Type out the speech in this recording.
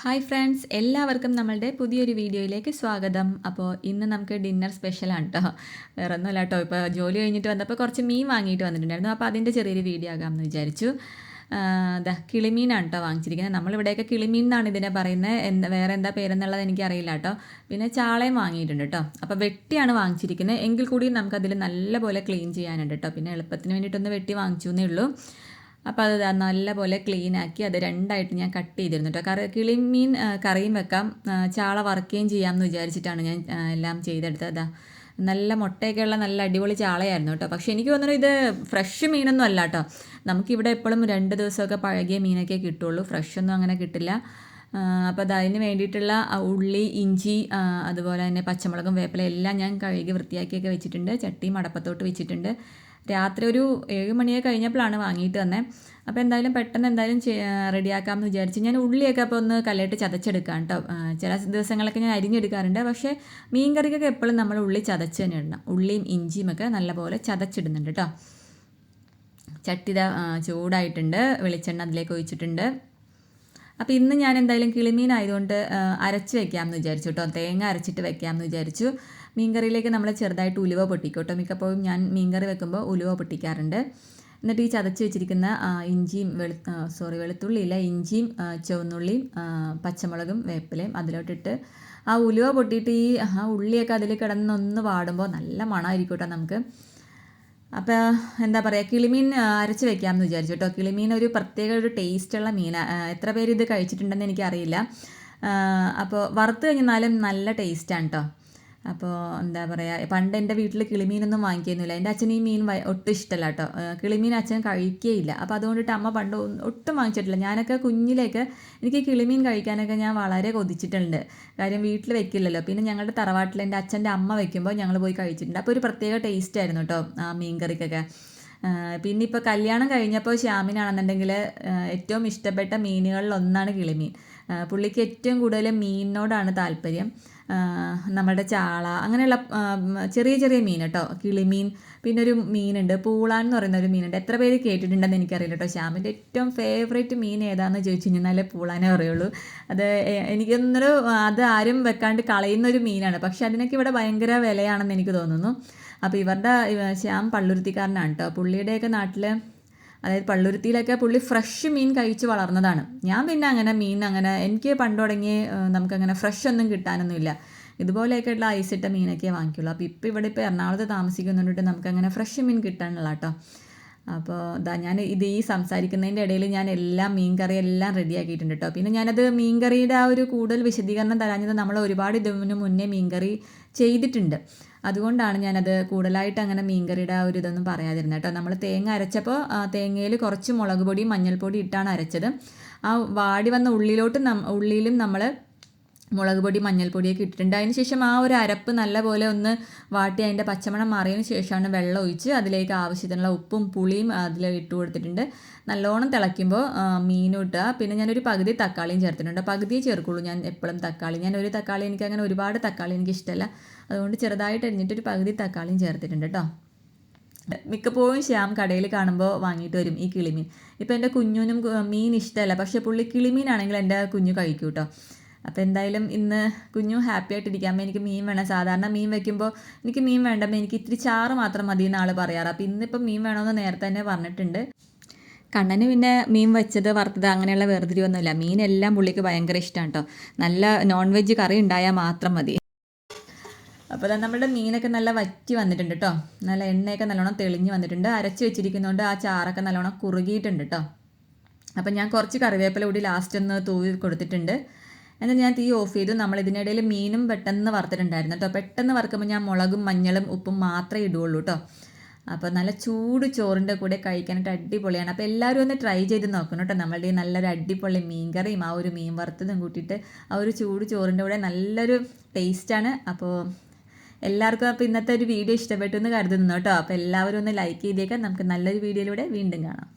Hi friends എല്ലാവർക്കും നമ്മളുടെ പുതിയൊരു വീഡിയോയിലേക്ക് സ്വാഗതം. അപ്പോൾ ഇന്ന് നമുക്ക് ഡിന്നർ സ്പെഷ്യലാണ് കേട്ടോ വേറെ ഒന്നുമില്ല കേട്ടോ ഇപ്പോൾ ജോലി കഴിഞ്ഞിട്ട് വന്നപ്പോൾ കുറച്ച് മീൻ വാങ്ങിയിട്ട് വന്നിട്ടുണ്ടായിരുന്നു. അപ്പോൾ അതിന്റെ ചെറിയൊരു വീഡിയോ ആകാമെന്ന് വിചാരിച്ചു. ദാ കിളിമീനാണ് കേട്ടോ വാങ്ങിച്ചിരിക്കുന്നത്. നമ്മളിവിടെയൊക്കെ കിളിമീൻ എന്നാണ് ഇതിനെ പറയുന്നത്. എന്താ വേറെ എന്താ പേരെന്നുള്ളത് എനിക്കറിയില്ല കേട്ടോ പിന്നെ ചാളയും വാങ്ങിയിട്ടുണ്ട് കേട്ടോ അപ്പോൾ വെട്ടിയാണ് വാങ്ങിച്ചിരിക്കുന്നത്. എങ്കിൽ കൂടി നമുക്കതിൽ നല്ലപോലെ ക്ലീൻ ചെയ്യാനുണ്ട് കേട്ടോ പിന്നെ എളുപ്പത്തിന് വേണ്ടിയിട്ടൊന്ന് വെട്ടി വാങ്ങിച്ചു എന്നേ ഉള്ളൂ. അപ്പോൾ അത് നല്ലപോലെ ക്ലീൻ ആക്കി അത് രണ്ടായിട്ട് ഞാൻ കട്ട് ചെയ്തിരുന്നു കേട്ടോ കറി കിളിമീൻ മീൻ കറിയും വെക്കാം. ചാള വറുക്കുകയും ചെയ്യാമെന്ന് വിചാരിച്ചിട്ടാണ് ഞാൻ എല്ലാം ചെയ്തെടുത്തത്. അതാ നല്ല മുട്ടയൊക്കെയുള്ള നല്ല അടിപൊളി ചാളയായിരുന്നു കേട്ടോ പക്ഷേ എനിക്ക് തോന്നുന്നു ഇത് ഫ്രഷ് മീനൊന്നും അല്ല കേട്ടോ നമുക്കിവിടെ എപ്പോഴും രണ്ട് ദിവസമൊക്കെ പഴകിയ മീനൊക്കെ കിട്ടുള്ളൂ. ഫ്രഷ് ഒന്നും അങ്ങനെ കിട്ടില്ല. അപ്പോൾ അത് അതിന് വേണ്ടിയിട്ടുള്ള ഉള്ളി ഇഞ്ചി അതുപോലെ തന്നെ പച്ചമുളകും വേപ്പില എല്ലാം ഞാൻ കഴുകി വൃത്തിയാക്കിയൊക്കെ വെച്ചിട്ടുണ്ട്. ചട്ടി മടപ്പത്തോട്ട് വെച്ചിട്ടുണ്ട്. രാത്രി ഒരു ഏഴ് മണിയൊക്കെ കഴിഞ്ഞപ്പോഴാണ് വാങ്ങിയിട്ട് തന്നെ അപ്പോൾ എന്തായാലും പെട്ടെന്ന് എന്തായാലും റെഡിയാക്കാമെന്ന് വിചാരിച്ച് ഞാൻ ഉള്ളിയൊക്കെ അപ്പോൾ ഒന്ന് കല്ലിട്ട് ചതച്ചെടുക്കാം കേട്ടോ. ചില ദിവസങ്ങളൊക്കെ ഞാൻ അരിഞ്ഞെടുക്കാറുണ്ട്. പക്ഷേ മീൻ കറിക്കൊക്കെ എപ്പോഴും നമ്മൾ ഉള്ളി ചതച്ച് തന്നെ ഇടണം. ഉള്ളിയും ഇഞ്ചിയും ഒക്കെ നല്ലപോലെ ചതച്ചിടുന്നുണ്ട് കേട്ടോ. ചട്ടിത ചൂടായിട്ടുണ്ട്. വെളിച്ചെണ്ണ അതിലേക്ക് ഒഴിച്ചിട്ടുണ്ട്. അപ്പോൾ ഇന്ന് ഞാൻ എന്തായാലും കിളിമീൻ ആയതുകൊണ്ട് അരച്ച് വെക്കാമെന്ന് വിചാരിച്ചു കേട്ടോ. തേങ്ങ അരച്ചിട്ട് വെക്കാമെന്ന് വിചാരിച്ചു. മീൻകറിയിലേക്ക് നമ്മൾ ചെറുതായിട്ട് ഉലുവ പൊട്ടിക്കും കേട്ടോ. മിക്കപ്പോഴും ഞാൻ മീൻകറി വെക്കുമ്പോൾ ഉലുവ പൊട്ടിക്കാറുണ്ട്. എന്നിട്ട് ഈ ചതച്ച് വെച്ചിരിക്കുന്ന ഇഞ്ചിയും വെളു സോറി വെളുത്തുള്ളിയില്ല ഇഞ്ചിയും ചുവന്നുള്ളിയും പച്ചമുളകും വേപ്പിലയും അതിലോട്ടിട്ട് ആ ഉലുവ പൊട്ടിയിട്ട് ഈ ആ ഉള്ളിയൊക്കെ അതിൽ കിടന്നൊന്ന് വാടുമ്പോൾ നല്ല മണമായിരിക്കും കേട്ടോ നമുക്ക്. അപ്പോൾ എന്താ പറയുക കിളിമീൻ അരച്ച് വെക്കാമെന്ന് വിചാരിച്ചു കേട്ടോ. കിളിമീൻ ഒരു പ്രത്യേക ഒരു ടേസ്റ്റുള്ള മീനാണ് എത്ര പേര് ഇത് കഴിച്ചിട്ടുണ്ടെന്ന് എനിക്കറിയില്ല. അപ്പോൾ വറുത്ത് കഴിഞ്ഞാലും നല്ല ടേസ്റ്റാണ് കേട്ടോ അപ്പോൾ എന്താ പറയുക പണ്ട് എന്റെ വീട്ടിൽ കിളിമീനൊന്നും വാങ്ങിക്കുന്നില്ല എന്റെ അച്ഛൻ ഈ മീൻ ഒട്ടും ഇഷ്ടമല്ല കേട്ടോ. കിളിമീൻ അച്ഛൻ കഴിക്കുകയില്ല അപ്പോൾ അതുകൊണ്ടിട്ട് അമ്മ പണ്ട് ഒട്ടും വാങ്ങിച്ചിട്ടില്ല. ഞാനൊക്കെ കുഞ്ഞിലേക്ക് എനിക്ക് കിളിമീൻ കഴിക്കാനൊക്കെ ഞാൻ വളരെ കൊതിച്ചിട്ടുണ്ട്. കാര്യം വീട്ടിൽ വെക്കില്ലല്ലോ. പിന്നെ ഞങ്ങളുടെ തറവാട്ടിൽ എന്റെ അച്ഛന്റെ അമ്മ വെക്കുമ്പോൾ ഞങ്ങൾ പോയി കഴിച്ചിട്ടുണ്ട്. അപ്പോൾ ഒരു പ്രത്യേക ടേസ്റ്റ് ആയിരുന്നു കേട്ടോ ആ മീൻ കറിക്കൊക്കെ പിന്നെ ഇപ്പോൾ കല്യാണം കഴിഞ്ഞപ്പോൾ ശ്യാമിനാണെന്നുണ്ടെങ്കിൽ ഏറ്റവും ഇഷ്ടപ്പെട്ട മീനുകളിൽ ഒന്നാണ് കിളിമീൻ. പുള്ളിക്ക് ഏറ്റവും കൂടുതൽ മീനിനോടാണ് താല്പര്യം. നമ്മുടെ ചാള അങ്ങനെയുള്ള ചെറിയ ചെറിയ മീൻ കേട്ടോ. കിളിമീൻ പിന്നെ ഒരു മീനുണ്ട്. പൂളാൻ എന്ന് പറയുന്ന ഒരു മീനുണ്ട്. എത്ര പേര് കേട്ടിട്ടുണ്ടെന്ന് എനിക്കറിയില്ല കേട്ടോ. ശ്യാമിന്റെ ഏറ്റവും ഫേവറേറ്റ് മീൻ ഏതാണെന്ന് ചോദിച്ചു കഴിഞ്ഞാൽ പൂളാനേ പറയുള്ളൂ. അത് എനിക്കൊന്നൊരു അത് ആരും വെക്കാണ്ട് കളയുന്ന ഒരു മീനാണ്. പക്ഷെ അതിനൊക്കെ ഇവിടെ ഭയങ്കര വിലയാണെന്ന് എനിക്ക് തോന്നുന്നു. അപ്പോൾ ഇവരുടെ ഇവ- ശ്യാം പള്ളുരുത്തിക്കാരനാണ് കേട്ടോ. പുള്ളിയുടെയൊക്കെ നാട്ടിൽ അതായത് പള്ളുരുത്തിയിലൊക്കെ പുള്ളി ഫ്രഷ് മീൻ കഴിച്ച് വളർന്നതാണ്. ഞാൻ പിന്നെ അങ്ങനെ മീൻ അങ്ങനെ എനിക്ക് പണ്ട് തുടങ്ങി നമുക്കങ്ങനെ ഫ്രഷ് ഒന്നും കിട്ടാനൊന്നുമില്ല. ഇതുപോലെയൊക്കെയുള്ള ഐസിട്ട മീനൊക്കെ വാങ്ങിക്കുള്ളൂ. അപ്പോൾ ഇപ്പോൾ ഇവിടെ ഇപ്പോൾ എറണാകുളത്ത് താമസിക്കുന്നുണ്ടിട്ട് നമുക്കങ്ങനെ ഫ്രഷ് മീൻ കിട്ടാനുള്ള കേട്ടോ അപ്പോൾ ഇതാ ഞാൻ ഇത് ഈ സംസാരിക്കുന്നതിന്റെ ഇടയിൽ ഞാൻ എല്ലാം മീൻ കറി എല്ലാം റെഡിയാക്കിയിട്ടുണ്ട് കേട്ടോ പിന്നെ ഞാനത് മീൻ കറിയുടെ ആ ഒരു കൂടുതൽ വിശദീകരണം തരാഞ്ഞത് നമ്മൾ ഒരുപാട് ഇതിന് മുന്നേ മീൻ കറി ചെയ്തിട്ടുണ്ട്. അതുകൊണ്ടാണ് ഞാനത് കൂടുതലായിട്ട് അങ്ങനെ മീൻ കറിയുടെ ആ ഒരു ഇതൊന്നും പറയാതിരുന്നത് കേട്ടോ നമ്മൾ തേങ്ങ അരച്ചപ്പോൾ തേങ്ങയിൽ കുറച്ച് മുളക് പൊടിയും മഞ്ഞൾപ്പൊടി ഇട്ടാണ് അരച്ചത്. ആ വാടി വന്ന ഉള്ളിലോട്ട് ഉള്ളിയിലും നമ്മൾ മുളക് പൊടി മഞ്ഞൾപ്പൊടിയൊക്കെ ഇട്ടിട്ടുണ്ട്. അതിന് ശേഷം ആ ഒരു അരപ്പ് നല്ലപോലെ ഒന്ന് വാട്ടി അതിന്റെ പച്ചമണം മാറിയതിന് ശേഷമാണ് വെള്ളം ഒഴിച്ച് അതിലേക്ക് ആവശ്യത്തിനുള്ള ഉപ്പും പുളിയും അതിൽ ഇട്ട് കൊടുത്തിട്ടുണ്ട്. നല്ലോണം തിളയ്ക്കുമ്പോൾ മീനും ഇട്ടുക പിന്നെ ഞാനൊരു പകുതി തക്കാളിയും ചേർത്തിട്ടുണ്ട്. പകുതിയെ ചേർക്കുള്ളൂ ഞാൻ എപ്പോഴും തക്കാളി. ഞാൻ ഒരു തക്കാളി എനിക്ക് അങ്ങനെ ഒരുപാട് തക്കാളി എനിക്ക് ഇഷ്ടമല്ല അതുകൊണ്ട് ചെറുതായിട്ട് അരിഞ്ഞിട്ട് ഒരു പകുതി തക്കാളിയും ചേർത്തിട്ടുണ്ട് കേട്ടോ. മിക്കപ്പോഴും ശ്യാം കടയിൽ കാണുമ്പോൾ വാങ്ങിയിട്ട് വരും ഈ കിളിമീൻ. ഇപ്പോൾ എന്റെ കുഞ്ഞുനും മീൻ ഇഷ്ടമല്ല. പക്ഷേ പുള്ളി കിളിമീനാണെങ്കിൽ എന്റെ കുഞ്ഞു കഴിക്കൂട്ടോ കേട്ടോ. അപ്പോൾ എന്തായാലും ഇന്ന് കുഞ്ഞു ഹാപ്പി ആയിട്ടിരിക്കാൻ എനിക്ക് മീൻ വേണം. സാധാരണ മീൻ വെക്കുമ്പോൾ എനിക്ക് മീൻ വേണ്ട. എനിക്ക് ഇത്തിരി ചാറ് മാത്രം മതി എന്നാൾ പറയാറ്. അപ്പോൾ ഇന്നിപ്പം മീൻ വേണമെന്ന് നേരത്തെ തന്നെ പറഞ്ഞിട്ടുണ്ട്. കണ്ണന് പിന്നെ മീൻ വെച്ചത് വറുത്തത് അങ്ങനെയുള്ള വേർതിരിവൊന്നുമില്ല. മീനെല്ലാം പുള്ളിക്ക് ഭയങ്കര ഇഷ്ടമാണ് കേട്ടോ നല്ല നോൺ വെജ് കറി ഉണ്ടായാൽ മാത്രം മതി. അപ്പോൾ ദാ നമ്മുടെ മീനൊക്കെ നല്ല വറ്റി വന്നിട്ടുണ്ട് കേട്ടോ നല്ല എണ്ണയൊക്കെ നല്ലോണം തെളിഞ്ഞ് വന്നിട്ടുണ്ട്. അരച്ച് വെച്ചിരിക്കുന്നതുകൊണ്ട് ആ ചാറൊക്കെ നല്ലോണം കുറുകിയിട്ടുണ്ട് കേട്ടോ അപ്പം ഞാൻ കുറച്ച് കറിവേപ്പില കൂടി ലാസ്റ്റ് ഒന്ന് തൂവി കൊടുത്തിട്ടുണ്ട്. എന്നിട്ട് ഞാൻ തീ ഓഫ് ചെയ്തു. നമ്മൾ ഇതിനിടയിൽ മീനും പെട്ടെന്ന് വറുത്തിട്ടുണ്ടായിരുന്നു കേട്ടോ പെട്ടെന്ന് വറുക്കുമ്പോൾ ഞാൻ മുളകും മഞ്ഞളും ഉപ്പും മാത്രമേ ഇടുകയുള്ളൂ കേട്ടോ അപ്പോൾ നല്ല ചൂട് ചോറിന്റെ കൂടെ കഴിക്കാനായിട്ട് അടിപൊളിയാണ്. അപ്പോൾ എല്ലാവരും ഒന്ന് ട്രൈ ചെയ്ത് നോക്കണം കേട്ടോ നമ്മളുടെ നല്ലൊരു അടിപൊളി മീൻ കറിയും ആ ഒരു മീൻ വറുത്തതും കൂട്ടിയിട്ട് ആ ഒരു ചൂട് ചോറിന്റെ കൂടെ നല്ലൊരു ടേസ്റ്റാണ് അപ്പോൾ എല്ലാവർക്കും അപ്പോൾ ഇന്നത്തെ ഒരു വീഡിയോ ഇഷ്ടപ്പെട്ടു എന്ന് കരുതുന്നു കേട്ടോ അപ്പോൾ എല്ലാവരും ഒന്ന് ലൈക്ക് ചെയ്തേക്കാം. നമുക്ക് നല്ലൊരു വീഡിയോയിലൂടെ വീണ്ടും കാണാം.